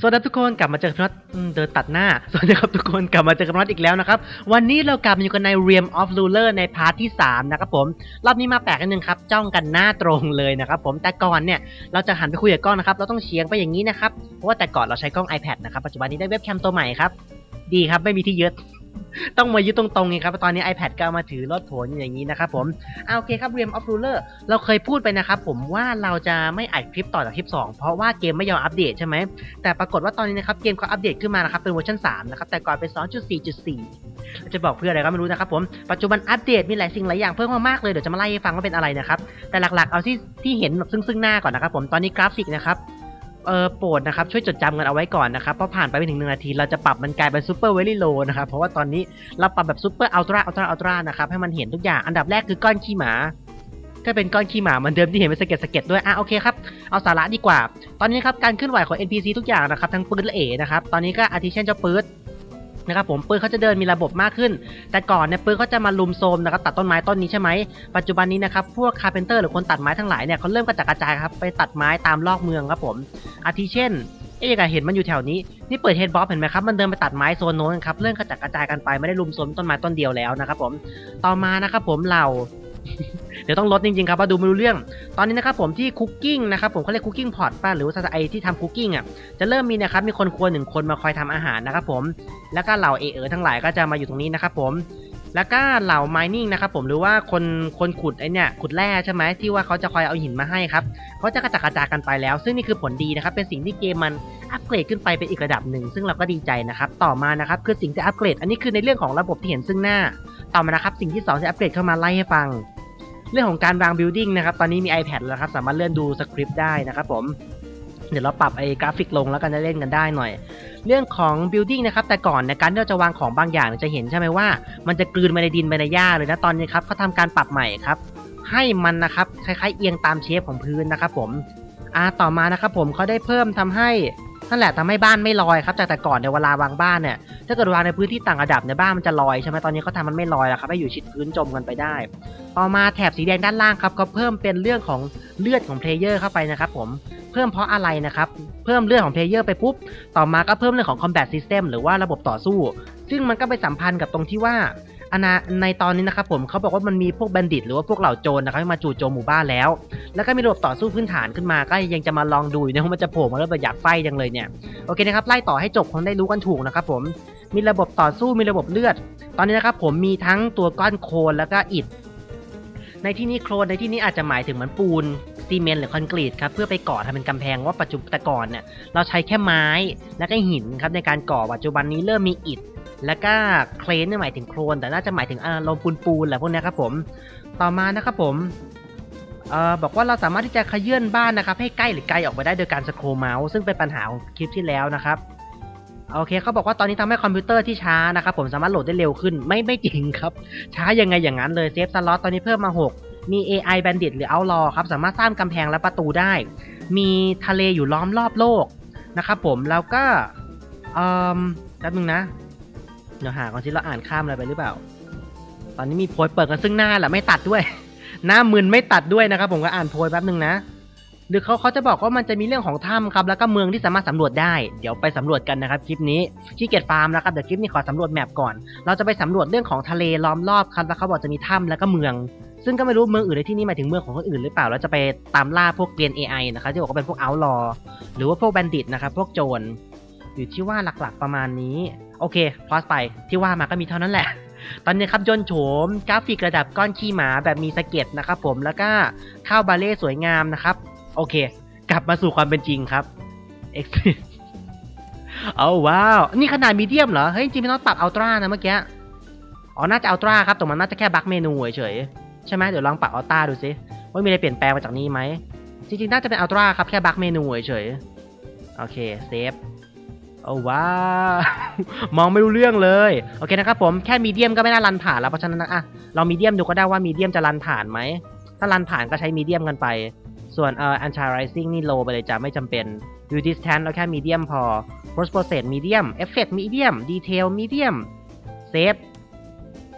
สวัสดีครับทุกคนกลับมาเจอกับพี่น็อตเดินตัดหน้า สวัสดีครับทุกคนกลับมาเจอกับพี่น็อตอีกแล้วนะครับ วันนี้เรากลับมาอยู่กันใน Realm of Ruler ในพาร์ทที่ 3 นะครับผม รอบนี้มาแปลกนิดนึงครับ จ้องกันหน้าตรงเลยนะครับผมแต่ก่อนเนี่ย เราจะหันไปคุยกับกล้องนะครับ เราต้องเฉียงไปอย่างนี้นะครับ เพราะว่าแต่ก่อนเราใช้กล้อง iPad นะครับ ปัจจุบันนี้ได้เว็บแคมตัวใหม่ครับ ดีครับไม่มีที่ยึด ต้องมายึดตรงๆไงครับ ตอนนี้ iPad ก็มาถือรถโผนอย่างนี้นะครับผมเอาโอเคครับ Realm of Ruler เราเคยพูดไปนะครับผมว่าเราจะไม่อัดคลิปต่อจากคลิป 2 เพราะว่าเกมไม่ยอมอัปเดตใช่ไหม แต่ปรากฏว่าตอนนี้นะครับเกมเขาอัปเดตขึ้นมานะครับเป็นเวอร์ชัน3นะครับแต่ก่อนเป็น 2.4.4 จะบอกเพื่ออะไรก็ไม่รู้นะครับผมปัจจุบันอัปเดตมีหลายสิ่งหลายอย่างเพิ่มมากๆเลยเดี๋ยวจะมาไล่ให้ฟังว่าเป็นอะไรนะครับแต่หลักๆเอาที่ที่เห็นแบบซึ่งซึ่งหน้าก่อนนะครับผมตอนนี้กราฟิกนะครับ เออโปรดนะครับช่วยจดจำกันเอาไว้ก่อนนะครับเพราะผ่านไปไม่ถึงหนึ่งนาที เราจะปรับมันกลายเป็นซูเปอร์เวลี่โลนะครับเพราะว่าตอนนี้เราปรับแบบซูเปอร์อัลตร้าอัลตร้าอัลตร้านะครับให้มันเห็นทุกอย่างอันดับแรกคือก้อนขี้หมา ก็เป็นก้อนขี้หมาเหมือนเดิมที่เห็นเป็นสะเก็ดสะเก็ดด้วยอะโอเคครับเอาสาระดีกว่า ตอนนี้ครับการเคลื่อนไหวของ NPC ทุกอย่างนะครับทั้งปืนและเอนะครับตอนนี้ก็อาทิเช่นเจ้าปืน นะครับผมปืนเขาจะเดินมีระบบมากขึ้น แต่ก่อนเนี่ยปืนเขาจะมาลุมโซมนะครับตัดต้นไม้ต้นนี้ใช่ไหมปัจจุบันนี้นะครับพวกคาร์เพนเตอร์หรือคนตัดไม้ทั้งหลายเนี่ยเขาเริ่มกระจัดกระจายครับไปตัดไม้ตามลอกเมืองครับผมอาทิเช่นเอ๊ะยังไงเห็นมันอยู่แถวนี้นี่เปิดเฮดบ็อกเห็นไหมครับมันเดินไปตัดไม้โซนโน้นครับเรื่องกระจัดกระจายกันไปไม่ได้ลุมโซมต้นไม้ต้นเดียวแล้วนะครับผมต่อมานะครับผมเรา เดี๋ยวต้องลดจริงๆครับว่าะดูไม่รู้เรื่อง ตอนนี้นะครับผมที่คุกกิ้งนะครับผมเขาเรียกคุกกิ้งพอร์ตป่ะหรือว่าไอที่ทำคุกกิ้งอะจะเริ่มมีนะครับมีคนครัวหนึ่งคนมาคอยทำอาหารนะครับผมแล้วก็เหล่าเอเออทั้งหลายก็จะมาอยู่ตรงนี้นะครับผมแล้วก็เหล่า mining นะครับผมหรือว่าคนคนขุดไอเนี่ยขุดแร่ใช่ไหมที่ว่าเขาจะคอยเอาหินมาให้ครับเขาจะกระจัดกระจายกันไปแล้ว ซึ่งนี่คือผลดีนะครับเป็นสิ่งที่เกมมันอัปเกรดขึ้นไปเป็นอีกระดับหนึ่ง ซึ่งเราก็ดีใจนะครับต่อมานะครับคือสิ่งที่อัปเกรด อันนี้คือในเรื่องของระบบที่เห็นซึ่งหน้า ต่อมานะครับสิ่งที่สองที่อัปเกรดเข้ามาไล่ให้ฟัง เรื่องของการวางบิลดิ้งนะครับตอนนี้มี iPad แล้วครับสามารถเลื่อนดูสคริปต์ได้นะครับผมเดี๋ยวเราปรับไอ้กราฟิกลงแล้วกันจะเล่นกันได้หน่อย เรื่องของ building นะครับ แต่ก่อนในการที่เราจะวางของบางอย่างจะเห็นใช่ไหมว่า มันจะกลืนไปในดินไปในหญ้าเลยนะตอนนี้ครับเขาทำการปรับใหม่ครับ ให้มันนะครับคล้ายๆเอียงตามเชฟของพื้นนะครับผมอ่าต่อมานะครับผมเขาได้เพิ่มทำให้ นั่นแหละทำให้บ้านไม่ลอยครับจากแต่ก่อนในเวลาวางบ้านเนี่ยถ้าเกิดวางในพื้นที่ต่างระดับในยบ้านมันจะลอยใช่ไหมตอนนี้เขาทำมันไม่ลอยแล้วครับให้อยู่ชิดพื้นจมกันไปได้ ต่อมาแถบสีแดงด้านล่างครับเขาเพิ่มเป็นเรื่องของเลือดของเพลเยอร์เข้าไปนะครับผมเพิ่มเพราะอะไรนะครับเพิ่มเลือดของเพลเยอร์ไปปุ๊บต่อมาก็เพิ่มเรื่องของ combat system หรือว่าระบบต่อสู้ ซึ่งมันก็ไปสัมพันธ์กับตรงที่ว่า อนาในตอนนี้นะครับผมเขาบอกว่ามันมีพวกบัณฑิตหรือว่าพวกเหล่าโจรนะครับมาจู่โจมหมู่บ้านแล้ว แล้วก็มีระบบต่อสู้พื้นฐานขึ้นมาก็ยังจะมาลองดูอยู่นะว่ามันจะโผล่มาแล้วแบบอยากไฟจังเลยเนี่ยโอเคนะครับไล่ต่อให้จบคงได้รู้กันถูกนะครับผมมีระบบต่อสู้มีระบบเลือด ตอนนี้นะครับผมมีทั้งตัวก้อนโคลนแล้วก็อิฐในที่นี้โคลนในที่นี้อาจจะหมายถึงเหมือนปูนซีเมนต์หรือคอนกรีตครับเพื่อไปก่อทำเป็นกำแพงว่าปัจจุบันแต่ก่อนเนี่ยเราใช้แค่ไม้แล้วก็หินครับในการก่อปัจจุบันนี้เริ่มมีอิฐ แล้วก็เคลนเนี่ยหมายถึงโคลนแต่น่าจะหมายถึงอารมณ์ปูนปูนๆแหละพวกนี้ครับผม ต่อมานะครับผมเอ่อบอกว่าเราสามารถที่จะขยื่นบ้านนะครับ ให้ใกล้หรือไกลออกไปได้โดยการสโครเมาส์ซึ่งเป็นปัญหาของคลิปที่แล้วนะครับโอเคเขาบอกว่าตอนนี้ทำให้คอมพิวเตอร์ที่ช้านะครับผมสามารถโหลดได้เร็วขึ้นไม่ไม่จริงครับ ช้ายังไงอย่างนั้นเลยเซฟสล็อตตอนนี้เพิ่มมา 6 มี AI Bandit หรือ Outlaw ครับสามารถสร้างกำแพงและประตูได้ มีทะเลอยู่ล้อมรอบโลกนะครับผมแล้วก็เอ่อแป๊บนึงนะ เดี๋ยวหาก่อนสิเราอ่านข้ามอะไรไปหรือเปล่า ตอนนี้มีโพยเปิดกันซึ่งหน้าแหละไม่ตัดด้วย หน้ามึนไม่ตัดด้วยนะครับ ผมก็อ่านโพยแป๊บหนึ่งนะหรือเขาเขาจะบอกว่ามันจะมีเรื่องของถ้ำครับแล้วก็เมืองที่สามารถสำรวจได้ เดี๋ยวไปสำรวจกันนะครับคลิปนี้ขี้เกียจฟาร์มแล้วครับเดี๋ยวคลิปนี้ขอสำรวจแมปก่อน เราจะไปสำรวจเรื่องของทะเลล้อมรอบครับแล้วเขาบอกจะมีถ้ำแล้วก็เมือง ซึ่งก็ไม่รู้เมืองอื่นในที่นี้หมายถึงเมืองของคนอื่นหรือเปล่าเราจะไปตามล่าพวกเกรียน AI นะครับที่บอกว่าเป็นพวกเอาลอหรือว่าพวกแบนดิตนะครับพวกโจรอยู่ที่ว่าหลักๆประมาณนี้ โอเคพอสไปที่ว่ามาก็มีเท่านั้นแหละ ตอนนี้ครับยนโฉมกราฟิกระดับก้อนขี้หมาแบบมีสะเก็ตนะครับผมแล้วก็ข้าวบาเล่สวยงามนะครับ โอเค กลับมาสู่ความเป็นจริงครับ Extreme เอาว้าว นี่ขนาดมีเดียมเหรอ เฮ้ย จริงๆไม่ต้องปรับอัลตร้านะเมื่อกี้ อ๋อ น่าจะอัลตร้าครับ แต่มันน่าจะแค่บั๊กเมนูเฉยใช่ไหมเดี๋ยวลองปรับอัลตร้าดูสิว่ามีอะไรเปลี่ยนแปลงมาจากนี้ไหม จริงๆ น่าจะเป็นอัลตร้าครับ แค่บั๊กเมนูเฉยโอเค เซฟ โอ้ว้าว มองไม่รู้เรื่องเลย โอเคนะครับผมแค่มีเดียมก็ไม่น่ารันผ่านแล้วเพราะฉะนั้นนะอะเรามีเดียมดูก็ได้ว่ามีเดียมจะรันผ่านไหม ถ้ารันผ่านก็ใช้มีเดียมกันไป ส่วนเอ่อ anti rising นี่ low ไปเลยจะไม่จำเป็น view distance เราแค่มีเดียมพอ post process medium effect medium detail medium save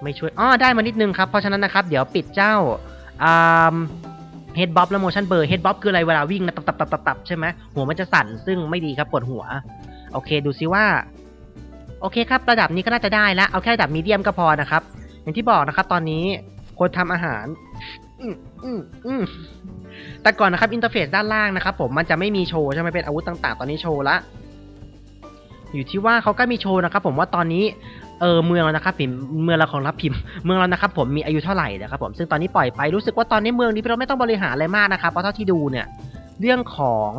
ไม่ช่วยอ๋อได้มานิดนึงครับ เพราะฉะนั้นนะครับ เดี๋ยวปิดเจ้าอ่า head bob และ motion blur head bob คืออะไรเวลาวิ่งนะตับตับตับตับตับใช่ไหมหัวมันจะสั่นซึ่งไม่ดีครับปวดหัว โอเคดูซิว่า โอเคครับ ระดับนี้ก็น่าจะได้ล้วเอาแค่ระดับมีเดียมก็พอนะครับ อย่างที่บอกนะครับ ตอนนี้คนทำอาหารแต่ก่อนนะครับอินเทอร์เฟซด้านล่างนะครับ ผมมันจะไม่มีโชว์ใช่ไหมเป็นอาวุธต่าง ๆ ตอนนี้โชว์ละอยู่ที่ว่าเขาก็มีโชว์นะครับ ผมว่าตอนนี้เออเมืองเรานะครับพิมเมืองเราของรับพิมพ์เมืองเรานะครับ ผมมีอายุเท่าไหร่นะครับผมซึ่งตอนนี้ปล่อยไปรู้สึกว่าตอนนี้เมืองนี้เราไม่ต้องบริหารอะไรมากนะครับเพราะเท่าที่ดูเนี่ย เรื่องของ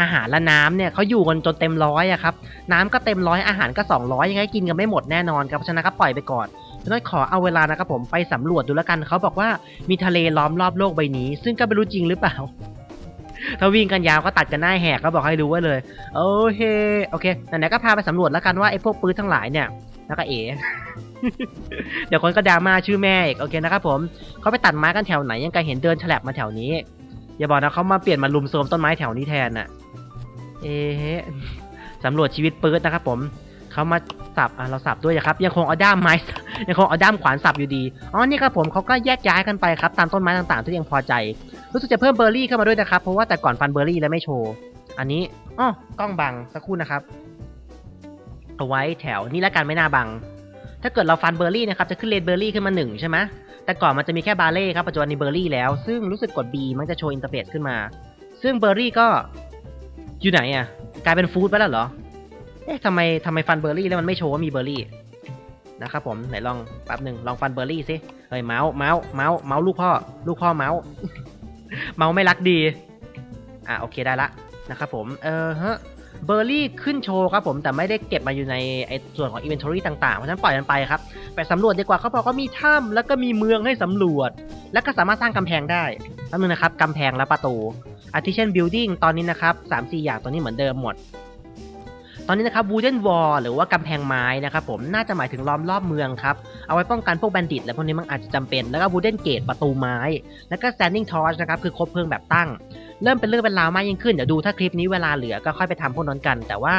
อาหารและน้ำเนี่ยเขาอยู่กันจนเต็มร้อยอะครับน้ำก็เต็มร้อยอาหารก็ 200 ยังไงกินกันไม่หมดแน่นอนครับเพราะฉะนั้นก็ปล่อยไปก่อนฉะนั้นขอเอาเวลานะครับผมไปสำรวจดูแล้วกันเขาบอกว่ามีทะเลล้อมรอบโลกใบนี้ ซึ่งก็ไม่รู้จริงหรือเปล่าถ้าวิ่งกันยาวก็ตัดกันหน้าแหกก็บอกให้รู้ไว้เลยโอเคโอเคไหนๆก็พาไปสำรวจแล้วกันว่าไอ้พวกปืนทั้งหลายเนี่ยแล้วก็เอ๋เดี๋ยวคนก็ดราม่าชื่อแม่อีกโอเคนะครับผมเขาไปตัดไม้กันแถวไหนยังไงเห็นเดินฉลับมาแถวนี้ อย่าบอกนะเขามาเปลี่ยนมาลุมโซมต้นไม้แถวนี้แทนน่ะ เอ๊ะสำรวจชีวิตปื๊ดนะครับผมเขามาสับอะเราสับด้วยนะครับ ยังคงเอาด้ามไม้ยังคงเอาด้ามขวานสับอยู่ดีอ๋อนี่ครับผมเขาก็แยกย้ายกันไปครับตามต้นไม้ต่างๆ ที่ยังพอใจ รู้สึกจะเพิ่มเบอร์รี่เข้ามาด้วยนะครับ เพราะว่าแต่ก่อนฟันเบอร์รี่แล้วไม่โชว์ อันนี้อ๋อกล้องบังสักครู่นะครับเอาไว้แถวนี้แล้วกันไม่น่าบัง ถ้าเกิดเราฟันเบอร์รี่นะครับจะขึ้นเลนเบอร์รี่ขึ้นมาหนึ่งใช่ไหม แต่ก่อนมันจะมีแค่บาเล่ครับปัจจุบันมีเบอร์รี่แล้ว ซึ่งรู้สึกกด B มันจะโชว์อินเทอร์เฟซขึ้นมา ซึ่งเบอร์รี่ก็อยู่ไหนอะ กลายเป็นฟู้ดไปแล้วเหรอ เอ๊ะทำไมทำไมฟันเบอร์รี่แล้วมันไม่โชว์ว่ามีเบอร์รี่นะครับผมไหนลองแป๊บหนึ่งลองฟันเบอร์รี่สิเฮ้ยเมาส์เมาส์เมาส์เมาส์ลูกพ่อ ลูกพ่อเมาส์เมาส์ไม่รักดี อะโอเคได้ละนะครับผมเออฮะ เบอร์รี่ขึ้นโชว์ครับผมแต่ไม่ได้เก็บมาอยู่ในไอ้ส่วนของอินเวนทอรี่ต่างๆ เพราะฉะนั้นปล่อยมันไปครับ ไปสำรวจดีกว่าเขาบอกว่ามีถ้ำแล้วก็มีเมืองให้สำรวจ แล้วก็สามารถสร้างกำแพงได้นั่นนึงนะครับกำแพงและประตูอาทิเช่นบิลดิ้งตอนนี้นะครับสามสี่อย่างตอนนี้เหมือนเดิมหมด ตอนนี้นะครับ wooden wall หรือว่ากำแพงไม้นะครับผมน่าจะหมายถึงล้อมรอบเมืองครับ เอาไว้ป้องกันพวกแบนดิตและพวกนี้มันอาจจะจำเป็น แล้วก็ wooden gate ประตูไม้ แล้วก็ standing torch นะครับคือคบเพลิงแบบตั้ง เริ่มเป็นเรื่องเป็นราวมากยิ่งขึ้น เดี๋ยวดูถ้าคลิปนี้เวลาเหลือก็ค่อยไปทำพวกนั้นกัน แต่ว่า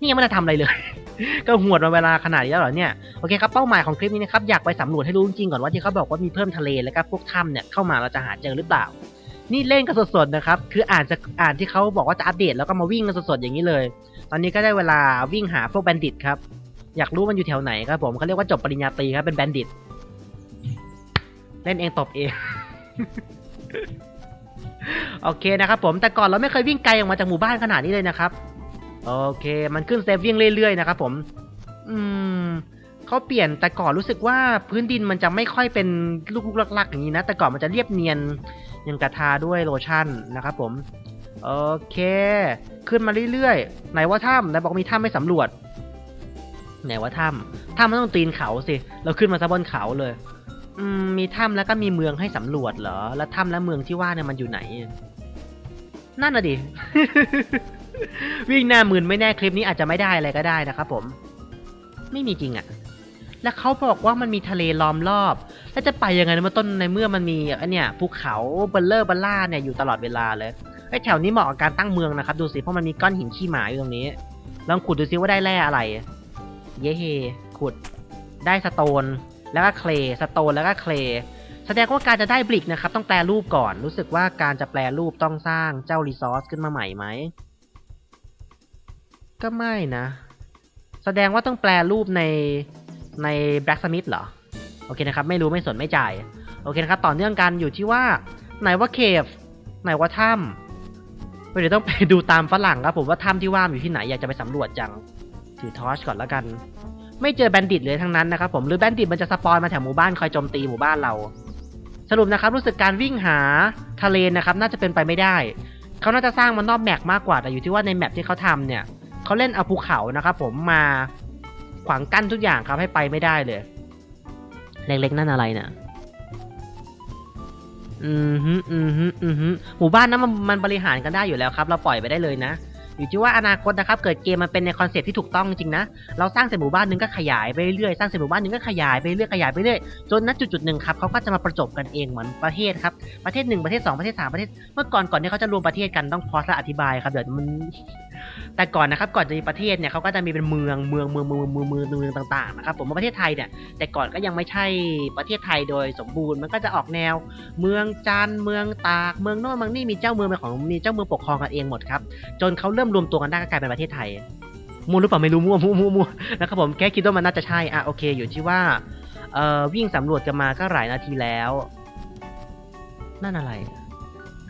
นี่ยังไม่ได้ทำอะไรเลย ก็หวดมาเวลาขนาดนี้แล้วเหรอเนี่ย โอเคครับ เป้าหมายของคลิปนี้นะครับ อยากไปสำรวจให้รู้จริงก่อนว่าที่เขาบอกว่ามีเพิ่มทะเลแล้วก็พวกถ้ำเนี่ยเข้ามาเราจะหาเจอหรือเปล่า นี่เล่นกันสดๆนะครับ คืออ่านจะอ่านที่เขาบอกว่าจะอัปเดตแล้วก็มาวิ่งกันสดๆอย่างนี้เลย ตอนนี้ก็ได้เวลาวิ่งหาพวกแบนดิตครับ อยากรู้มันอยู่แถวไหนครับผมเขาเรียกว่าจบปริญญาตรีครับเป็นแบนดิต เล่นเองตบเอง โอเคนะครับผมแต่ก่อนเราไม่เคยวิ่งไกลออกมาจากหมู่บ้านขนาดนี้เลยนะครับ โอเค มันขึ้นเซฟวิ่งเรื่อยๆนะครับผม อืมเขาเปลี่ยนแต่ก่อนรู้สึกว่าพื้นดินมันจะไม่ค่อยเป็นลูกๆลักๆอย่างนี้นะ แต่ก่อนมันจะเรียบเนียนยังกระทาด้วยโลชั่นนะครับผม โอเค ขึ้นมาเรื่อยๆ ไหนว่าถ้ำไหนบอกมีถ้ำไม่สำรวจ ไหนว่าถ้ำถ้ำมันต้องตีนเขาสิ เราขึ้นมาซะบนเขาเลย อืม มีถ้ำแล้วก็มีเมืองให้สำรวจเหรอ แล้วถ้ำและเมืองที่ว่าเนี่ยมันอยู่ไหน นั่นน่ะดิ วิ่งหน้าหมื่นไม่แน่คลิปนี้อาจจะไม่ได้อะไรก็ได้นะครับผม ไม่มีจริงอะแล้วเขาบอกว่ามันมีทะเลล้อมรอบ แล้วจะไปยังไงเมื่อต้นในเมื่อมันมีอันเนี่ยภูเขาเบลเลอร์เบลล่าเนี่ยอยู่ตลอดเวลาเลย ไอ้แถวนี้เหมาะกับการตั้งเมืองนะครับ ดูสิเพราะมันมีก้อนหินขี้หมาอยู่ตรงนี้ ลองขุดดูซิว่าได้แร่อะไร เย้เฮขุด ได้สโตน แล้วก็เคลสโตนแล้วก็เคลแสดงว่าการจะได้บลิกนะครับ ต้องแปลรูปก่อน รู้สึกว่าการจะแปลรูปต้องสร้างเจ้ารีซอสขึ้นมาใหม่ไหม ก็ไม่นะ แสดงว่าต้องแปลรูปในใน Black Smith เหรอ โอเคนะครับ ไม่รู้ไม่สนไม่จ่าย โอเคนะครับ ต่อเนื่องกันอยู่ที่ว่า ไหนว่าเคฟไหนว่าถ้ำ เดี๋ยวต้องไปดูตามฝรั่งครับผมว่าถ้ำที่ว่าอยู่ที่ไหนอยากจะไปสำรวจจังถือทอชก่อนแล้วกัน ไม่เจอแบนดิตเลยทั้งนั้นนะครับผมหรือแบนดิตมันจะสปอยมาแถวหมู่บ้านคอยโจมตีหมู่บ้านเรา สรุปนะครับรู้สึกการวิ่งหาทะเลนะครับน่าจะเป็นไปไม่ได้เขาน่าจะสร้างมันนอกแมปมากกว่าแต่อยู่ที่ว่าในแมปที่เขาทำเนี่ยเขาเล่นเอาภูเขานะครับผมมาขวางกั้นทุกอย่างครับให้ไปไม่ได้เลย เล็กๆนั่นอะไรเนี่ย อืมฮึอืมฮึอืมฮึหมู่บ้านนั้นมันมันบริหารกันได้อยู่แล้วครับ เราปล่อยไปได้เลยนะ อยู่ที่ว่าอนาคตนะครับ เกิดเกมมันเป็นในคอนเซ็ปที่ถูกต้องจริงนะ เราสร้างเสร็จหมู่บ้านหนึงก็ขยายไปเรื่อยสร้างเสร็จหมู่บ้านหนึงก็ขยายไปเรื่อยขยายไปเรื่อยจนณจุดจุดหนึ่งครับเขาก็จะมาประจบกันเองเหมือนประเทศครับประเทศหนึ่งประเทศสองประเทศสามประเทศ เมื่อก่อนก่อนที่เขาจะรวมประเทศกันต้องพอสและอธิบายครับเดี๋ยวมัน แต่ก่อนนะครับก่อนจะมีประเทศเนี่ยเขาก็จะมีเป็นเมืองเมืองเมืองเมืองเมืองเมืองเมืองต่างๆนะครับผมว่าประเทศไทยเนี่ยแต่ก่อนก็ยังไม่ใช่ประเทศไทยโดยสมบูรณ์มันก็จะออกแนว เมืองจันเมืองตากเมืองโน่นเมืองนี่มีเจ้าเมืองเป็นของมีเจ้าเมืองปกครองกันเองหมดครับจนเขาเริ่มรวมตัวกันได้ก็กลายเป็นประเทศไทยมั่วหรือเปล่าไม่รู้มั่วมั่วมั่วมั่วนะครับผมแค่คิดว่ามันน่าจะใช่อะโอเค อยู่ที่ว่าเอ่อวิ่งสำรวจกันมาก็หลายนาทีแล้ว นั่นอะไร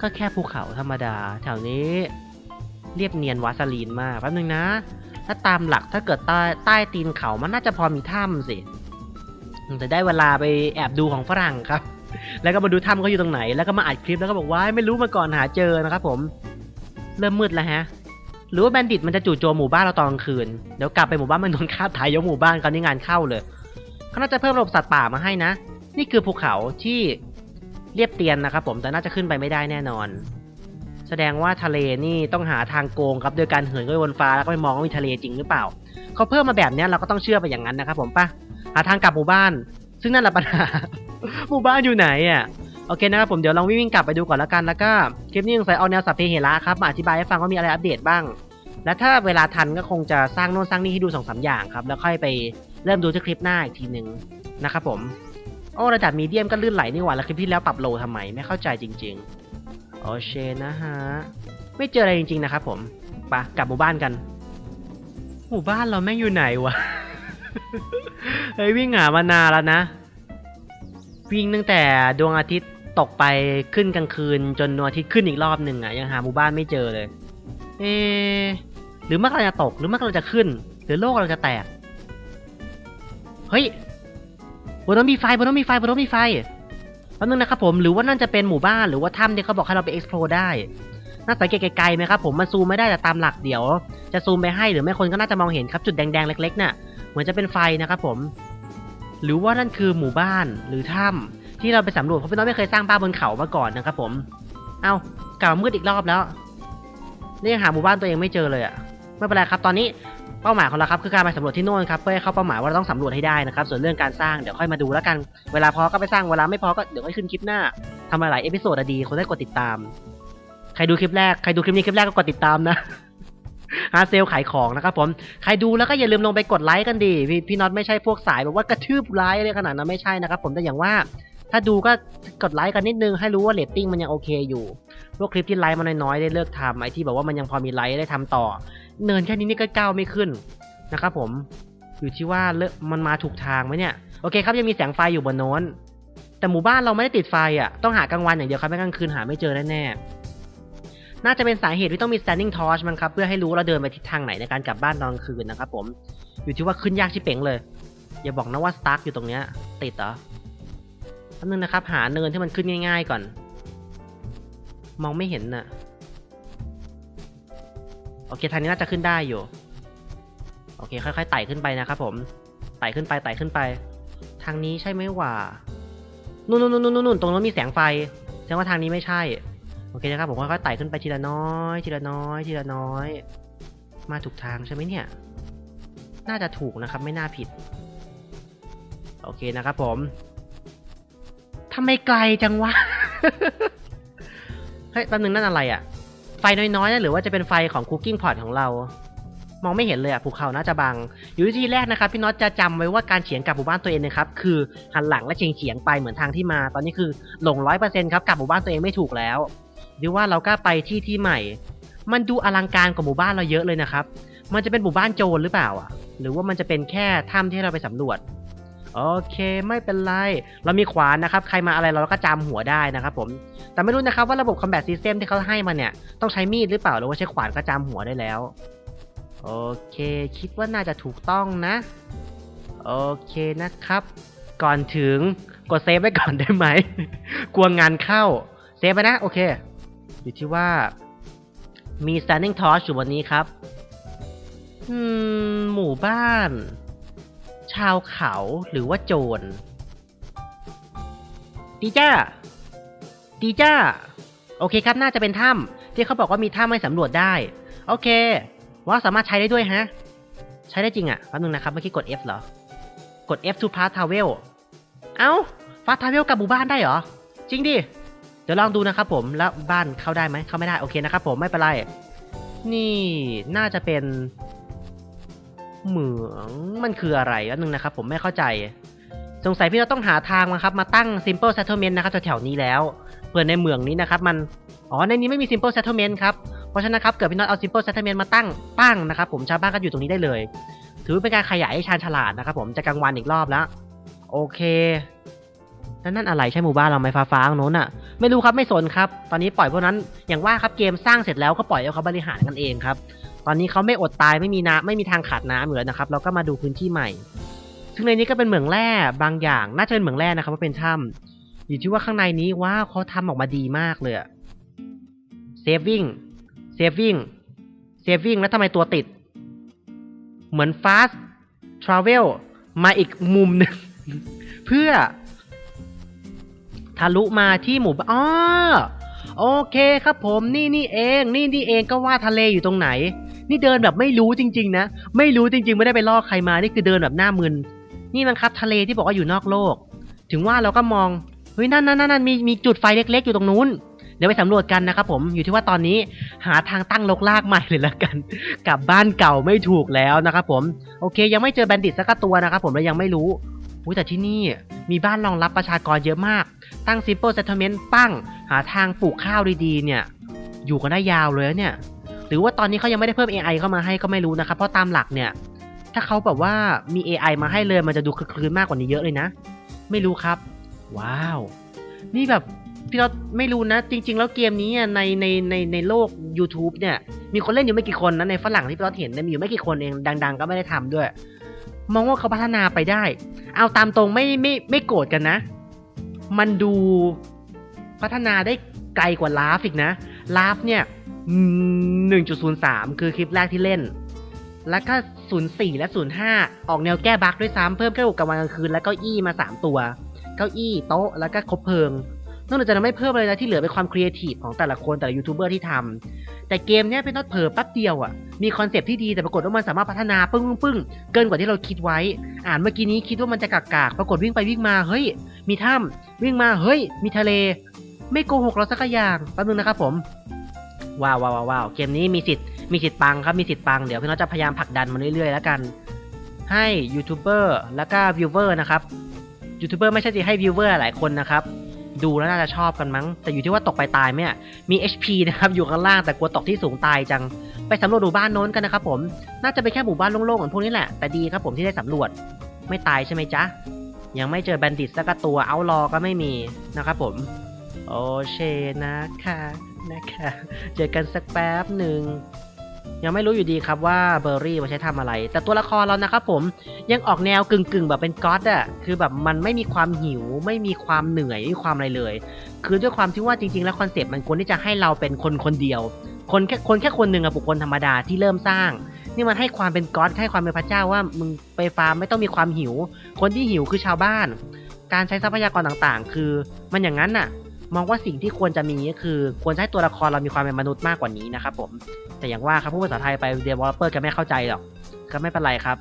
ก็แค่ภูเขาธรรมดา แถวนี้ เรียบเนียนวาสลีนมากแป๊บนึงนะ ถ้าตามหลักถ้าเกิดใต้ใต้ตีนเขามันน่าจะพอมีถ้ำสิแต่ได้เวลาไปแอบดูของฝรั่งครับ แล้วก็มาดูถ้ำเขาอยู่ตรงไหน แล้วก็มาอัดคลิปแล้วก็บอกว่าไม่รู้มาก่อนหาเจอนะครับผม เริ่มมืดแล้วฮะ หรือว่าแบนดิตมันจะจู่โจมหมู่บ้านเราตอนกลางคืน เดี๋ยวกลับไปหมู่บ้านมันโดนฆ่าตายยกหมู่บ้านครานี้งานเข้าเลยเขาน่าจะเพิ่มระบบสัตว์ป่ามาให้นะ นี่คือภูเขาที่เรียบเตียนนะครับผม แต่น่าจะขึ้นไปไม่ได้แน่นอน แสดงว่าทะเลนี่ต้องหาทางโกงครับโดยการเหินขึ้นบนฟ้าแล้วก็ไปมองว่ามีทะเลจริงหรือเปล่าเขาเพิ่มมาแบบนี้เราก็ต้องเชื่อไปอย่างนั้นนะครับผมป่ะหาทางกลับหมู่บ้าน ซึ่งนั่นแหละปัญหาหมู่บ้านอยู่ไหนอะโอเคนะครับผมเดี๋ยวลองวิ่งๆกลับไปดูก่อนแล้วกันแล้วก็คลิปนี้ยังใส่เอาแนวสัพเพเหระครับมาอธิบายให้ฟังว่ามีอะไรอัปเดตบ้าง และถ้าเวลาทันก็คงจะสร้างโน่นสร้างนี่ให้ดูสองสามอย่างครับแล้วค่อยไปเริ่มดูที่คลิปหน้าอีกทีหนึ่งนะครับผมโอ้ระดับมีเดียมก็ลื่นไหลนี่หว่าแล้วคลิปที่แล้วปรับโลทำไมไม่เข้าใจจริง ๆ โอเคนะฮะ ไม่เจออะไรจริง ๆ นะครับผมไปะกลับหมู่บ้านกัน หมู่บ้านเราแม่งอยู่ไหนวะ เฮ้ยวิ่งหามานานแล้วนะ วิ่งตั้งแต่ดวงอาทิตย์ตกไปขึ้นกลางคืน จนดวงอาทิตย์ขึ้นอีกรอบหนึ่งอะยังหาหมู่บ้านไม่เจอเลย เอ หรือเมื่อกำลังจะตกหรือเมื่อกำลังจะขึ้น หรือโลกกำลังจะแตก เฮ้ยบนนั้นมีไฟบนนั้นมีไฟบนนั้นมีไฟ แป๊บนึงนะครับผมหรือว่านั่นจะเป็นหมู่บ้านหรือว่าถ้ำที่เขาบอกให้เราไป explore ได้น่าสังเกตไกลๆไหมครับผมมันซูมไม่ได้แต่ตามหลักเดี๋ยว จะซูมไปให้หรือไม่คนก็น่าจะมองเห็นครับจุดแดงๆเล็กๆน่ะเหมือนจะเป็นไฟนะครับผม หรือว่านั่นคือหมู่บ้านหรือถ้ำที่เราไปสำรวจเพราะพี่น้อยไม่เคยสร้างบ้านบนเขามาก่อนนะครับผม เอากลับมืดอีกรอบแล้วนี่ยังหาหมู่บ้านตัวเองไม่เจอเลยอะไม่เป็นไรครับตอนนี้ เป้าหมายของเราครับคือการไปสำรวจที่โน่นครับเพื่อให้เข้าเป้าหมายว่าเราต้องสำรวจให้ได้นะครับส่วนเรื่องการสร้างเดี๋ยวค่อยมาดูแล้วกันเวลาพอก็ไปสร้างเวลาไม่พอก็เดี๋ยวค่อยขึ้นคลิปหน้าทำมาหลายเอพิโซดดีคนได้กดติดตาม ใครดูคลิปแรกใครดูคลิปนี้คลิปแรกก็กดติดตามนะฮาเซลขายของนะครับผมใครดูแล้วก็อย่าลืมลงไปกดไลค์กันดีพี่พี่น็อตไม่ใช่พวกสายแบบว่ากระทืบไลค์อะไรขนาดนั้นไม่ใช่นะครับผมแต่อย่างว่าถ้าดูก็กดไลค์กันนิดนึงให้รู้ว่าเรตติ้งมันยังโอเคอยู่ พวกคลิปที่ไลค์มันน้อยๆได้เลิกทำไอที่แบบว่ามันยังพอมีไลค์ได้ทำต่อ เนินแค่นี้นี่ก็ก้าวไม่ขึ้นนะครับผมอยู่ที่ว่าเลมันมาถูกทางไหมเนี่ยโอเคครับยังมีแสงไฟอยู่บนโน้น แต่หมู่บ้านเราไม่ได้ติดไฟอะต้องหากลางวันอย่างเดียวครับไม่กลางคืนหาไม่เจอแน่ๆน่าจะเป็นสาเหตุที่ต้องมี standing torch มันครับเพื่อให้รู้เราเดินไปทิศทางไหนในการกลับบ้านตอนกลางคืนนะครับผมอยู่ที่ว่าขึ้นยากชิเป๋งเลยอย่าบอกนะว่า Stark อยู่ตรงเนี้ยติดเหรอแป๊บนึงนะครับหาเนินที่มันขึ้นง่าย ๆ ก่อน มองไม่เห็นน่ะ โอเคทางนี้น่าจะขึ้นได้อยู่ โอเค ค่อยๆไต่ขึ้นไปนะครับผม ไต่ขึ้นไปไต่ขึ้นไป ทางนี้ใช่ไหมว่านู่นนู่นนู่นนู่นตรงนั้นมีแสงไฟ แสดงว่าทางนี้ไม่ใช่ โอเคนะครับผมค่อยๆไต่ขึ้นไปทีละน้อย ทีละน้อย ทีละน้อย มาถูกทางใช่ไหมเนี่ย น่าจะถูกนะครับ ไม่น่าผิด โอเคนะครับผมทำไมไกลจังวะ เฮ้ยแป๊บนึงนั่นอะไรอะ ไฟน้อยๆนะหรือว่าจะเป็นไฟของคุกกิ้งพอตของเรา มองไม่เห็นเลยอะภูเขาน่าจะบัง อยู่วิธีแรกนะครับพี่น็อตจะจำไว้ว่าการเฉียงกลับหมู่บ้านตัวเองนะครับคือหันหลังและเฉียงเฉียงไปเหมือนทางที่มา ตอนนี้คือหลงร้อยเปอร์เซ็นต์ครับกลับหมู่บ้านตัวเองไม่ถูกแล้วหรือว่าเราก็ไปที่ที่ใหม่ มันดูอลังการกว่าหมู่บ้านเราเยอะเลยนะครับ มันจะเป็นหมู่บ้านโจรหรือเปล่าอะ หรือว่ามันจะเป็นแค่ถ้ำที่เราไปสำรวจ โอเคไม่เป็นไร เรามีขวานนะครับ ใครมาอะไรเราก็จำหัวได้นะครับผม แต่ไม่รู้นะครับว่าระบบ combat system ที่เขาให้มาเนี่ย ต้องใช้มีดหรือเปล่าหรือว่าใช้ขวานก็จำหัวได้แล้ว โอเค คิดว่าน่าจะถูกต้องนะ โอเคนะครับ ก่อนถึงกดเซฟไว้ก่อนได้ไหม กลัวงานเข้า เซฟไปนะ โอเค อยู่ที่ว่า มี standing torch อยู่บนนี้ครับ อืม หมู่บ้าน ชาวเขาหรือว่าโจรดีจ้าดีจ้า โอเคครับน่าจะเป็นถ้ำที่เขาบอกว่ามีถ้ำให้สำรวจได้ โอเค ว่าสามารถใช้ได้ด้วยฮะ ใช้ได้จริงอะ่ะแป๊บนึงนะครับเมื่อกี้กด F เหรอ กด F to pass travel เอ้า fast travel กับหมู่บ้านได้เหรอ จริงดิ เดี๋ยวลองดูนะครับผมแล้วบ้านเข้าได้ไหมเข้าไม่ได้โอเคนะครับผมไม่เป็นไร นี่น่าจะเป็น เหมืองมันคืออะไรอันนึงนะครับ ผมไม่เข้าใจ สงสัยพี่เราต้องหาทางมาครับ มาตั้ง simple settlement นะครับแถวๆนี้แล้วเพื่อในเหมืองนี้นะครับ มันอ๋อในนี้ไม่มี simple settlement ครับเพราะฉะนั้นครับเกิดพี่น็อตเอา simple settlement มาตั้งปั้งนะครับผมชาวบ้านก็อยู่ตรงนี้ได้เลย ถือเป็นการขยายให้ชาญฉลาดนะครับ ผมจะกลางวันอีกรอบแล้ว โอเคแล้วนั่นอะไรใช่หมู่บ้านเราไหมฟ้าฟ้าๆนู้นอะ ไม่รู้ครับไม่สนครับ ตอนนี้ปล่อยพวกนั้นอย่างว่าครับเกมสร้างเสร็จแล้วก็ปล่อยให้เขาบริหารกันเองครับ ตอนนี้เขาไม่อดตายไม่มีน้ำไม่มีทางขาดน้ำอยู่แล้วนะครับ เราก็มาดูพื้นที่ใหม่ ซึ่งในนี้ก็เป็นเหมืองแร่บางอย่าง น่าจะเป็นเหมืองแร่นะครับว่าเป็นถ้ำอยู่ที่ว่าข้างในนี้ว้าวเขาทำออกมาดีมากเลยอะ saving saving saving แล้วทำไมตัวติด เหมือน fast travel มาอีกมุมหนึ่งเพื่อทะลุมาที่หมู่บ้านอ๋อโอเคครับผมนี่นี่เอง นี่นี่เองก็ว่าทะเลอยู่ตรงไหน นี่เดินแบบไม่รู้จริง ๆ นะ ไม่รู้จริง ๆ ไม่ได้ไปลอกใครมา นี่คือเดินแบบหน้ามึน นี่มันครับทะเลที่บอกว่าอยู่นอกโลก ถึงว่าเราก็มอง เฮ้ย นั่นนั่นนั่นมีมีจุดไฟเล็ก ๆ อยู่ตรงนู้น เดี๋ยวไปสำรวจกันนะครับผม อยู่ที่ว่าตอนนี้หาทางตั้งลกลากใหม่เลยละกัน กลับบ้านเก่าไม่ถูกแล้วนะครับผม โอเค ยังไม่เจอแบนดิตสักตัวนะครับผมและยังไม่รู้อุ้ยแต่ที่นี่มีบ้านรองรับประชากรเยอะมาก ตั้ง simple settlement ปั้ง หาทางปลูกข้าวดีๆ เนี่ย อยู่กันได้ยาวเลยเนี่ย หรือว่าตอนนี้เขายังไม่ได้เพิ่ม AI เข้ามาให้ก็ไม่รู้นะครับ เพราะตามหลักเนี่ย ถ้าเขาแบบว่ามี AI มาให้เลยมันจะดูคลืนมากกว่านี้เยอะเลยนะ ไม่รู้ครับ ว้าว นี่แบบพี่เราไม่รู้นะ จริง ๆ แล้วเกมนี้ในในในในโลก YouTube เนี่ย มีคนเล่นอยู่ไม่กี่คนนะในฝรั่งที่พี่เราเห็นเนี่ยมีอยู่ไม่กี่คนเองดัง ๆ ก็ไม่ได้ทำด้วย มองว่าเขาพัฒนาไปได้ เอาตามตรงไม่ไม่ไม่โกรธกันนะ มันดูพัฒนาได้ไกลกว่าลาฟอีกนะลาฟเนี่ย หนึ่งจุดศูนย์สามคือคลิปแรกที่เล่น แล้วก็ศูนย์สี่และศูนย์ห้าออกแนวแก้บั๊กด้วยซ้ำเพิ่มแค่กลางวันกลางคืน แล้วก็อี้มาสามตัว เก้าอี้โต๊ะ แล้วก็คบเพลิง นอกจากนั้นไม่เพิ่มอะไรนะที่เหลือเป็นความครีเอทีฟของแต่ละคนแต่ละยูทูบเบอร์ที่ทำแต่เกมเนี้ยเป็นน็อตเผลอแป๊บเดียวอะมีคอนเซปต์ที่ดีแต่ปรากฏว่ามันสามารถพัฒนาปึ้งปึ้งเกินกว่าที่เราคิดไว้ อ่านเมื่อกี้นี้คิดว่ามันจะกากากๆปรากฏวิ่งไปวิ่งมาเฮ้ย มีถ้ำวิ่งมาเฮ้ย มีทะเล ไม่โกหกเราสักอย่างแป๊บนึงนะครับผม ว้าวว้าวว้าวเกมนี้มีสิทธิ์มีสิทธิ์ปังครับมีสิทธิ์ปังเดี๋ยวพี่น้องจะพยายามผลักดันมันเรื่อยๆแล้วกัน ให้ยูทูบเบอร์แล้วก็วิวเวอร์นะครับยูทูบเบอร์ไม่ใช่สิให้วิวเวอร์หลายคนนะครับดูแล้วน่าจะชอบกันมั้ง แต่อยู่ที่ว่าตกไปตายไหมอะมี HP นะครับอยู่ข้างล่างแต่กลัวตกที่สูงตายจัง ไปสำรวจหมู่บ้านโน้นกันนะครับผม น่าจะเป็นแค่หมู่บ้านโล่งๆเหมือนพวกนี้แหละ แต่ดีครับผมที่ได้สำรวจ ไม่ตายใช่ไหมจ๊ะ ยังไม่เจอแบนดิตสักตัว เอารอก็ไม่มีนะครับผม โอเคนะคะ นะคะเจอกันสักแป๊บหนึ่งยังไม่รู้อยู่ดีครับว่าเบอร์รี่มาใช้ทำอะไร แต่ตัวละครเรานะครับผมยังออกแนวกึ่งๆ แบบเป็นก๊อตอะคือแบบมันไม่มีความหิว ไม่มีความเหนื่อยไม่มีความอะไรเลย คือด้วยความที่ว่าจริง ๆ แล้วคอนเซปต์มันควรที่จะให้เราเป็นคนคนเดียว คนแค่คนแค่คนหนึ่งอะบุคคลธรรมดาที่เริ่มสร้าง นี่มันให้ความเป็นก๊อตให้ความเป็นพระเจ้าว่ามึงไปฟาร์มไม่ต้องมีความหิว คนที่หิวคือชาวบ้าน การใช้ทรัพยากรต่างๆ คือมันอย่างนั้นน่ะ มองว่าสิ่งที่ควรจะมีก็คือควรจะให้ตัวละครเรามีความเป็นมนุษย์มากกว่านี้นะครับผม แต่อย่างว่าครับผู้ภาษาไทยไปเดเวลอปเปอร์ก็ไม่เข้าใจหรอก ก็ไม่เป็นไรครับ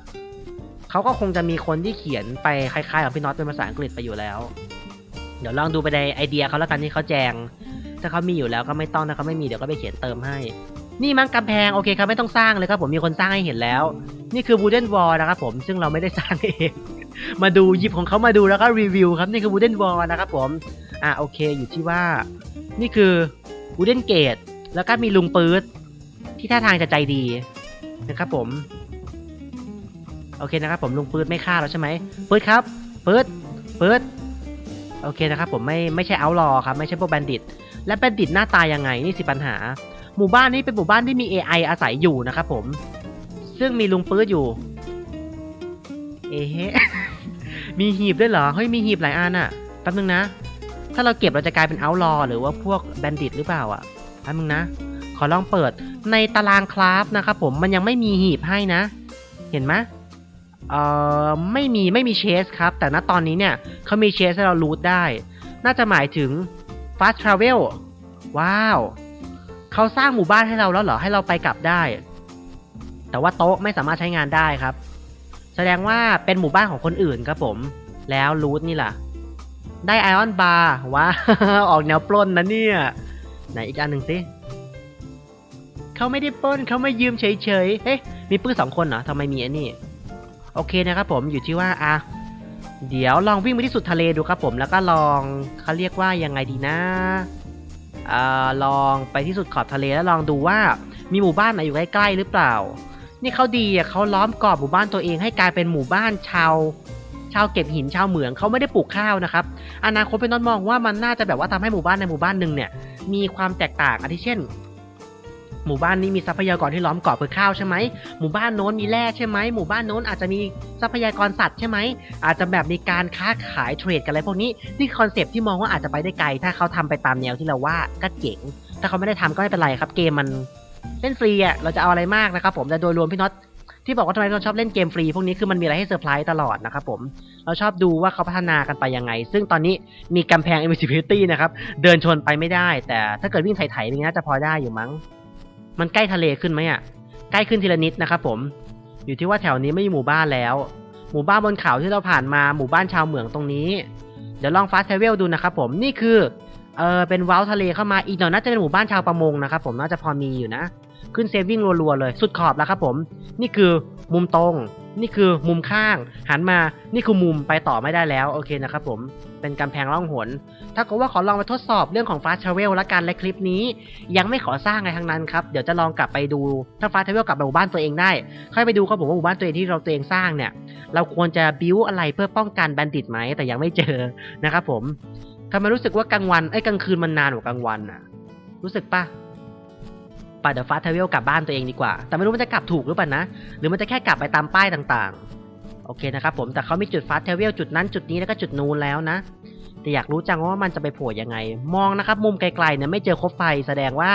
เขาก็คงจะมีคนที่เขียนไปคล้ายๆกับพี่น็อตเป็นภาษาอังกฤษไปอยู่แล้ว เดี๋ยวลองดูไปในไอเดียเขาแล้วกันที่เขาแจง ถ้าเขามีอยู่แล้วก็ไม่ต้องถ้าเขาไม่มีเดี๋ยวก็ไปเขียนเติมให้ นี่มั้งกำแพงโอเคครับไม่ต้องสร้างเลยครับผมมีคนสร้างให้เห็นแล้ว นี่คือ wooden wall นะครับผมซึ่งเราไม่ได้สร้างเอง มาดูหยิบของเขามาดูแล้วก็รีวิวครับนี่คือ wooden wall นะครับผม อะโอเคอยู่ที่ว่า นี่คือ wooden gate แล้วก็มีลุงปื๊ดที่ท่าทางจะใจดีนะครับผมโอเคนะครับผมลุงปื๊ดไม่ฆ่าแล้วใช่ไหมปื๊ดครับปื๊ดปื๊ดโอเคนะครับผมไม่ไม่ใช่เอาลอครับไม่ใช่พวกแบนดิต และแบนดิตหน้าตายังไงนี่สิปัญหา หมู่บ้านนี้เป็นหมู่บ้านที่มี AI อาศัยอยู่นะครับผม ซึ่งมีลุงปื๊ดอยู่ เอ๊ะ มีหีบด้วยเหรอ เฮ้ย มีหีบหลายอันอะแป๊บนึงนะ ถ้าเราเก็บเราจะกลายเป็นเอาลอหรือว่าพวกแบนดิตหรือเปล่าอะแป๊บนึงนะ ขอลองเปิด ในตารางคราฟนะครับผม มันยังไม่มีหีบให้นะ เห็นไหมเอ่อ ไม่มี ไม่มีเชสครับ แต่ณตอนนี้เนี่ยเขามีเชสให้เรารูทได้ น่าจะหมายถึง fast travel ว้าว เขาสร้างหมู่บ้านให้เราแล้วเหรอ ให้เราไปกลับได้ แต่ว่าโต๊ะไม่สามารถใช้งานได้ครับ แสดงว่าเป็นหมู่บ้านของคนอื่นครับผม แล้วรูทนี่ล่ะ ได้ไอออนบาร์ว้าออกแนวปล้นนะเนี่ย ไหนอีกอันหนึ่งสิเขาไม่ได้ปล้นเขาไมายืมเฉยๆเฮ้ยมีปืนสองคนเหรอทำไมมีอันนี้ โอเคนะครับผมอยู่ที่ว่าอะเดี๋ยวลองวิ่งไปที่สุดทะเลดูครับผมแล้วก็ลองเขาเรียกว่ายังไงดีนะอ่อลองไปที่สุดขอบทะเลแล้วลองดูว่ามีหมู่บ้านไหนอยู่ใกล้ๆหรือเปล่า นี่เขาดีอะเขาล้อมกรอบหมู่บ้านตัวเองให้กลายเป็นหมู่บ้านชาว ชาวเก็บหินชาวเหมืองเขาไม่ได้ปลูกข้าวนะครับอนาคตเป็นต้นมองว่ามันน่าจะแบบว่าทำให้หมู่บ้านในหมู่บ้านหนึ่งเนี่ย มีความแตกต่างอาทิเช่น หมู่บ้านนี้มีทรัพยากรที่ล้อมกรอบเพื่อข้าวใช่ไหมหมู่บ้านโน้นมีแร่ใช่ไหมหมู่บ้านโน้นอาจจะมีทรัพยากรสัตว์ใช่ไหมอาจจะแบบมีการค้าขายเทรดกันอะไรพวกนี้นี่คอนเซปที่มองว่าอาจจะไปได้ไกล ถ้าเขาทำไปตามแนวที่เราว่าก็เจ๋งถ้าเขาไม่ได้ทำก็ไม่เป็นไรครับ เกมมัน เล่นฟรีอะเราจะเอาอะไรมากนะครับผมแต่โดยรวมพี่น็อตที่บอกว่าทำไมเราชอบเล่นเกมฟรี พวกนี้คือมันมีอะไรให้เซอร์ไพรส์ตลอดนะครับผมเราชอบดูว่าเขาพัฒนากันไปยังไง ซึ่งตอนนี้มีกำแพง invisibility นะครับ เดินชนไปไม่ได้ แต่ถ้าเกิดวิ่งไถๆอย่างนี้น่าจะพอได้อยู่มั้ง มันใกล้ทะเลขึ้นไหมอะใกล้ขึ้นทีละนิดนะครับผม อยู่ที่ว่าแถวนี้ไม่มีหมู่บ้านแล้ว หมู่บ้านบนเขาที่เราผ่านมาหมู่บ้านชาวเหมืองตรงนี้ เดี๋ยวลองฟาสเทเวลดูนะครับผมนี่คือ เออเป็นว้าทะเลเข้ามาอีกหน่อยน่าจะเป็นหมู่บ้านชาวประมงนะครับผมน่าจะพอมีอยู่นะ ขึ้นเซฟวิ่งรัวๆเลย สุดขอบแล้วครับผม นี่คือมุมตรง นี่คือมุมข้าง หันมานี่คือมุมไปต่อไม่ได้แล้วโอเคนะครับผมเป็นกำแพงล่องหน ถ้าเกิดว่าขอลองไปทดสอบเรื่องของ Fast Travel ละกันและคลิปนี้ ยังไม่ขอสร้างอะไรทั้งนั้นครับ เดี๋ยวจะลองกลับไปดูถ้า Fast Travel กลับไปหมู่บ้านตัวเองได้ค่อยไปดูครับผมว่าหมู่บ้านตัวเองที่เราตัวเองสร้างเนี่ย เราควรจะบิวอะไรเพื่อป้องกันแบนดิตไหมแต่ยังไม่เจอนะครับผม ทำไมรู้สึกว่ากลางวันไอ้กลางคืนมันนานกว่ากลางวันอะรู้สึกปะป่ะเดี๋ยวฟาสเทเวลกลับบ้านตัวเองดีกว่า แต่ไม่รู้มันจะกลับถูกหรือเปล่านะ หรือมันจะแค่กลับไปตามป้ายต่างๆ โอเคนะครับผม แต่เขามีจุดฟาสเทเวลจุดนั้นจุดนี้แล้วก็จุดนู้นแล้วนะ แต่อยากรู้จังว่ามันจะไปโผล่ยังไง มองนะครับ มุมไกลๆเนี่ยไม่เจอคบไฟแสดงว่า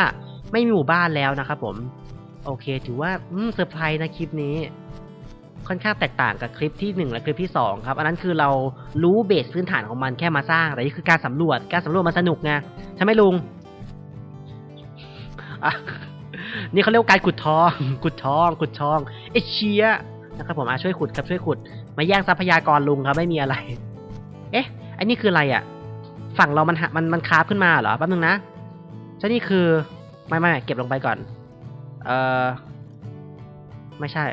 ไม่มีหมู่บ้านแล้วนะครับผม โอเค ถือว่าเซอร์ไพรส์นะคลิปนี้ ค่อนข้างแตกต่างกับคลิปที่หนึ่งและคลิปที่สองครับ อันนั้นคือเรารู้เบสพื้นฐานของมันแค่มาสร้าง แต่นี่คือการสำรวจ การสำรวจมันสนุกไงใช่ไหมลุง นี่เขาเรียกว่าการขุดทอง ขุดทอง ขุดทอง เอเชียนะครับผมอะช่วยขุดครับช่วยขุด มาแย่งทรัพยากรลุงครับไม่มีอะไร เอ๊ะ อันนี้คืออะไรอะ ฝั่งเรามันหามันมันคาฟขึ้นมาเหรอแป๊บนึงนะเจ้านี่คือไม่ไม่เก็บลงไปก่อน เออไม่ใช่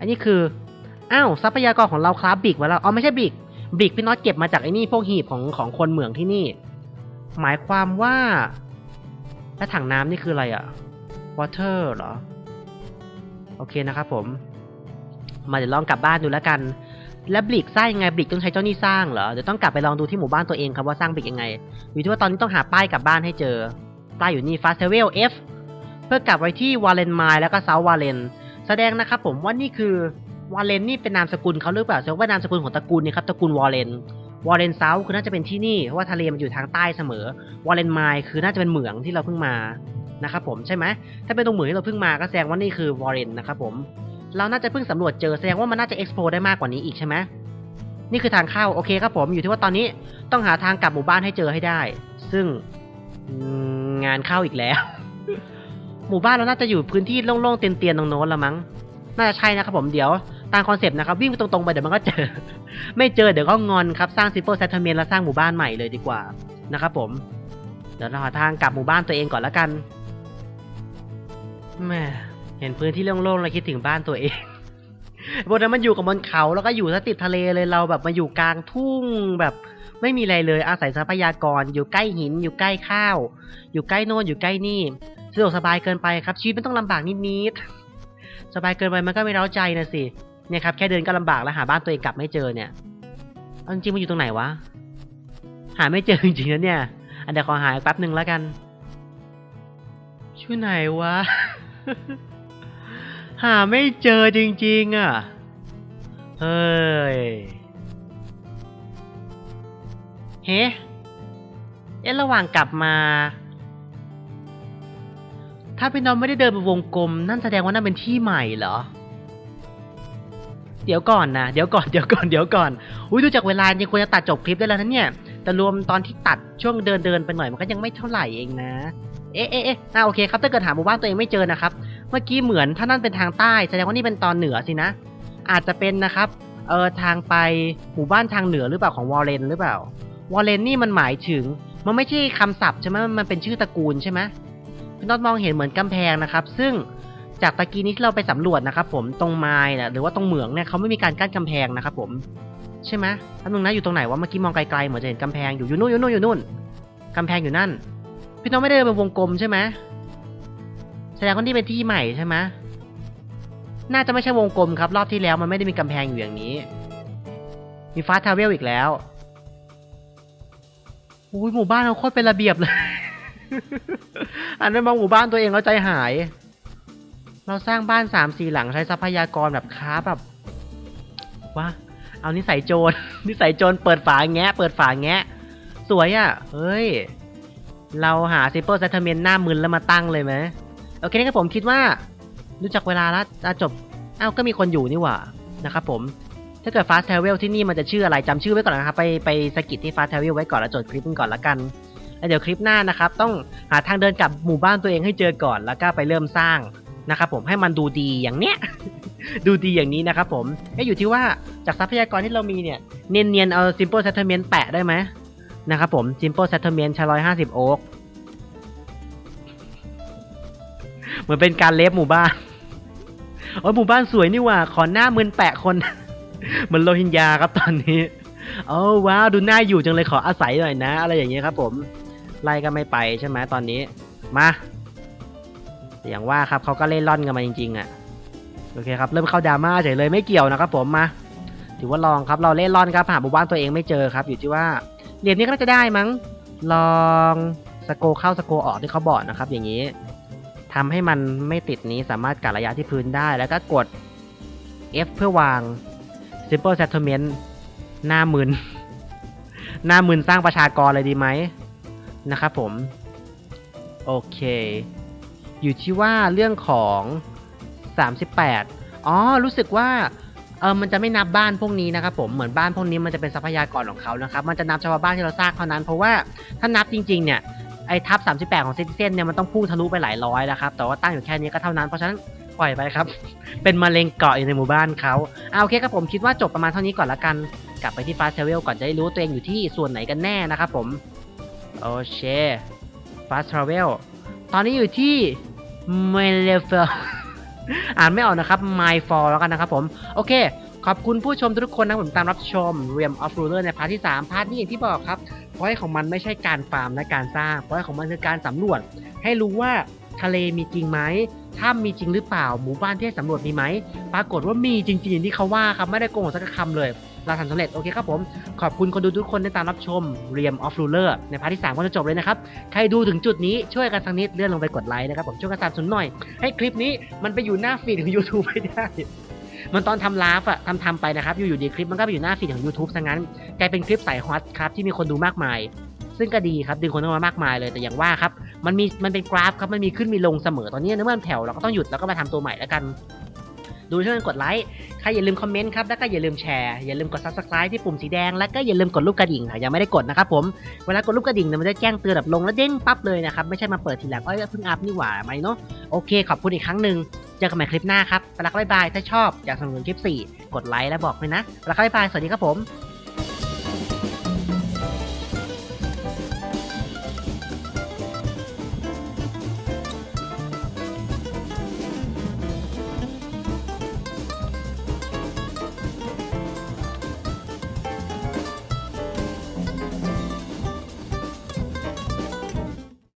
อันนี้คืออ้าวทรัพยากรของเราคราฟบิกไว้แล้วอ๋อไม่ใช่บิกบิกพี่น็อตเก็บมาจากไอ้นี่พวกหีบของของคนเหมืองที่นี่ หมายความว่า แล้วถังน้ำนี่คืออะไรอะ water เหรอ โอเคนะครับผม มาเดี๋ยวลองกลับบ้านดูแล้วกัน แล้วบลิกสร้างยังไงบลิกต้องใช้เจ้านี่สร้างเหรอเดี๋ยวต้องกลับไปลองดูที่หมู่บ้านตัวเองครับว่าสร้างบลิกยังไงอยู่ที่ว่าตอนนี้ต้องหาป้ายกลับบ้านให้เจอป้ายอยู่นี่ fast travel F เพื่อกลับไปที่วาเลนไมล์แล้วก็เซาวาเลน แสดงนะครับผมว่านี่คือวอลเลนนี่เป็นนามสกุลเขาหรือเปล่าแสดงว่านามสกุลของตระกูลนี่ครับตระกูลวอลเลนวอลเลนเซาคือน่าจะเป็นที่นี่เพราะว่าทะเลมันอยู่ทางใต้เสมอวอลเลนไมล์คือน่าจะเป็นเหมืองที่เราเพิ่งมานะครับผมใช่ไหมถ้าเป็นตรงเหมืองที่เราเพิ่งมาก็แสดงว่านี่คือวอลเลนนะครับผมเราน่าจะเพิ่งสำรวจเจอแสดงว่ามันน่าจะ explore ได้มากกว่านี้อีกใช่ไหมนี่คือทางเข้าโอเคครับผมอยู่ที่ว่าตอนนี้ต้องหาทางกลับหมู่บ้านให้เจอให้ได้ ซึ่งงานเข้าอีกแล้ว หมู่บ้านเราน่าจะอยู่พื้นที่โล่งๆเตียนๆตรงโน้นละมั้ง น่าจะใช่นะครับผมเดี๋ยวตามคอนเซปต์นะครับวิ่งไปตรงๆไปเดี๋ยวมันก็เจอ ไม่เจอเดี๋ยวก็งอนครับสร้างซิ m เปิลเซ t เ e เแล้วสร้างหมู่บ้านใหม่เลยดีกว่านะครับผม เดี๋ยวเราหาทางกลับหมู่บ้านตัวเองก่อนแล้วกันแม่เห็นพื้นที่โล่งๆแล้วคิดถึงบ้านตัวเองบนนั้นมันอยู่กับบนเขาแล้วก็อยู่ติดทะเลเลยเราแบบมาอยู่กลางทุ่งแบบ ไม่มีอะไรเลยอาศัยทรัพยากร อยู่ใกล้หิน อยู่ใกล้ข้าว อยู่ใกล้โน่นอยู่ใกล้นี่สะดวกสบายเกินไปครับ ชีวิตมันต้องลำบากนิดๆสบายเกินไปมันก็ไม่เร้าใจนะสิเนี่ยครับแค่เดินก็ลำบากแล้วหาบ้านตัวเองกลับไม่เจอเนี่ยเอาจริงๆมันอยู่ตรงไหนวะหาไม่เจอจริงๆนะเนี่ย อันเดี๋ยวขอหาแป๊บหนึ่งแล้วกันช่วยไหนวะ หาไม่เจอจริงๆอะ เฮ้ย เฮ้เอ๊ะระหว่างกลับมา ถ้าพี่น้องไม่ได้เดินไปวงกลม นั่นแสดงว่านั่นเป็นที่ใหม่เหรอ เดี๋ยวก่อนนะ เดี๋ยวก่อน เดี๋ยวก่อน เดี๋ยวก่อน อุ้ยดูจากเวลายังควรจะตัดจบคลิปได้แล้วนะเนี่ย แต่รวมตอนที่ตัดช่วงเดินเดินไปหน่อยมันก็ยังไม่เท่าไหร่เองนะ เอ๊ะเอ๊ะเอ๊ะอ่าโอเคครับถ้าเกิดหาหมู่บ้านตัวเองไม่เจอนะครับ เมื่อกี้เหมือนถ้านั่นเป็นทางใต้ แสดงว่านี่เป็นตอนเหนือสินะ อาจจะเป็นนะครับ เออทางไปหมู่บ้านทางเหนือหรือเปล่าของวอลเลนหรือเปล่า วอลเลนนี่มันหมายถึง มันไม่ใช่คำศัพท์ใช่ไหมมันเป็นชื่อตระกูลใช่ไหมพี่น็อตมองเห็นเหมือนกำแพงนะครับ ซึ่งจากตะกี้นี้ที่เราไปสำรวจนะครับ ผมตรงไม้นะหรือว่าตรงเหมืองเนี่ยเขาไม่มีการกั้นกำแพงนะครับ ผมใช่ไหมอันนึงนะอยู่ตรงไหนวะเมื่อกี้มองไกลๆเหมือนจะเห็นกำแพงอยู่อยู่นู่นอยู่นู่นอยู่นู่นกำแพงอยู่นั่น พี่น้องไม่ได้เดินเป็นวงกลมใช่ไหมแสดงว่านี่เป็นที่ใหม่ใช่ไหมน่าจะไม่ใช่วงกลมครับ รอบที่แล้วมันไม่ได้มีกำแพงอยู่อย่างนี้ มีฟ้าทาวเวลอีกแล้ว อุ้ยหมู่บ้านเขาโคตรเป็นระเบียบเลย อันนั้นมองหมู่บ้านตัวเองแล้วใจหาย เราสร้างบ้านสามสี่หลังใช้ทรัพยากรแบบค้าแบบว่าเอานิสัยโจร นิสัยโจรเปิดฝาแงะ เปิดฝาแงะ สวยอะ่ะ เฮ้ย เราหา simple settlement หน้ามึนแล้วมาตั้งเลยไหมโอเคนะครับผมคิดว่าดูจากเวลาแล้วจะจบ อ้าว ก็มีคนอยู่นี่หว่า นะครับผม ถ้าเกิด fast travel ที่นี่มันจะชื่ออะไรจำชื่อไว้ก่อนนะครับ ไปไปสกิดที่ fast travel ไว้ก่อนแล้วจดคลิปกันก่อนละกันแล้วเดี๋ยวคลิปหน้านะครับ ต้องหาทางเดินกลับหมู่บ้านตัวเองให้เจอก่อนแล้วก็ไปเริ่มสร้างนะครับผมให้มันดูดีอย่างเนี้ยดูดีอย่างนี้นะครับผมให้อยู่ที่ว่าจากทรัพยากรที่เรามีเนี่ยเนียนๆเอา simple settlement แปะได้ไหมนะครับผม simple settlement ใช้ร้อยห้าสิบโอ๊กเหมือนเป็นการเลฟหมู่บ้านโอ้ยหมู่บ้านสวยนี่ว่า ขอหน้ามึนแปะคน เหมือนโรฮิงญาครับตอนนี้โอ้ว้าวดูน่าอยู่จังเลยขออาศัยหน่อยนะ อะไรอย่างเงี้ยครับ ผมไล่ก็ไม่ไปใช่ไหมตอนนี้ มาอย่างว่าครับเขาก็เล่นร่อนกันมาจริงๆอะ่ะโอเคครับเริ่มเข้าดราม่าเฉยเลยไม่เกี่ยวนะครับ ผมมาถือว่าลองครับเราเล่นร่อนครับหาหมู่บ้านตัวเองไม่เจอครับ อยู่ที่ว่าเหรียญนี้ก็น่าจะได้มั้ง ลองสโกเข้าสโกออกที่เขาบอกนะครับ อย่างนี้ทำให้มันไม่ติดนี้สามารถกัดระยะที่พื้นได้ แล้วก็กด F เพื่อวาง simple settlement หน้ามึนหน้ามึนสร้างประชากรเลยดีไหมนะครับผม โอเค อยู่ที่ว่าเรื่องของ 38 อ๋อ รู้สึกว่าเออมันจะไม่นับบ้านพวกนี้นะครับผม เหมือนบ้านพวกนี้มันจะเป็นทรัพยากรของเขานะครับ มันจะนับเฉพาะบ้านที่เราสร้างเท่านั้น เพราะว่าถ้านับจริงๆ เนี่ย ไอ้ทับ 38 ของซิติเซนเนี่ยมันต้องพุ่งทะลุไปหลายร้อยแล้วครับ แต่ว่าตั้งอยู่แค่นี้ก็เท่านั้น เพราะฉะนั้น ปล่อยไปครับ เป็นมะเร็งเกาะอยู่ในหมู่บ้านเขาอ่าโอเคครับผมคิดว่าจบประมาณเท่านี้ก่อนละกัน กลับไปที่ฟาสเทเวลก่อนจะได้รู้ตัวเองอยู่ที่ส่วนไหนกันแน่นะครับผม โอเค fast travel ตอนนี้อยู่ที่ m e l e f e l อ่านไม่ออกนะครับ My Fall แล้วกันนะครับผม โอเค ขอบคุณผู้ชมทุกคนนะผมตามรับชม Realm of Ruler ในพาร์ทที่ 3 พาร์ทนี้อย่างที่บอกครับพอยของมันไม่ใช่การฟาร์มและการสร้างพอยของมันคือการสำรวจ ให้รู้ว่าทะเลมีจริงไหม ถ้ำมีจริงหรือเปล่าหมู่บ้านที่ให้สำรวจมีไหม ปรากฏว่ามีจริงๆอย่างที่เขาว่าครับ ไม่ได้โกงสักคำเลย เราทำสำเร็จ โอเคครับผม ขอบคุณคนดูทุกคนที่ตามรับชม Realm of Ruler ในพาร์ทที่ 3 ก็จะจบเลยนะครับ ใครดูถึงจุดนี้ช่วยกันสักนิดเลื่อนลงไปกดไลค์นะครับผมช่วยกันสนับสนุนหน่อย ให้คลิปนี้มันไปอยู่หน้าฟีดของ YouTube ไม่ได้มันตอนทำไลฟ์อะทำทำไปนะครับอยู่อยู่ดีคลิปมันก็ไปอยู่หน้าฟีดของ YouTube ซะงั้นกลายเป็นคลิปสายฮอตครับที่มีคนดูมากมาย ซึ่งก็ดีครับดึงคนเข้ามามากมายเลยแต่อย่างว่าครับมันมีมันเป็นกราฟครับมันมีขึ้นมีลงเสมอตอนนี้เมื่อมันแผ่วเราก็ต้องหยุดแล้วก็มาทำตัวใหม่แล้วกันดูช่วยกันกดไลค์ใครอย่าลืมคอมเมนต์ครับ แล้วก็อย่าลืมแชร์ อย่าลืมกด subscribe ที่ปุ่มสีแดง แล้วก็อย่าลืมกดรูปกระดิ่งค่ะ ยังไม่ได้กดนะครับผม เวลากดรูปกระดิ่งเนี่ยมันจะแจ้งเตือนแบบลงแล้วเด้งปั๊บเลยนะครับ ไม่ใช่มาเปิดทีหลังเอ้ยเพิ่งอัพนี่หว่าไหมเนาะ โอเค ขอบคุณอีกครั้งหนึ่ง เจอกันใหม่คลิปหน้าครับ ไปแล้วก็บ๊ายบาย ถ้าชอบอยากสนับสนุนคลิป 4 กดไลค์และบอกเลยนะไปแล้วก็บ๊ายบาย สวัสดีครับผม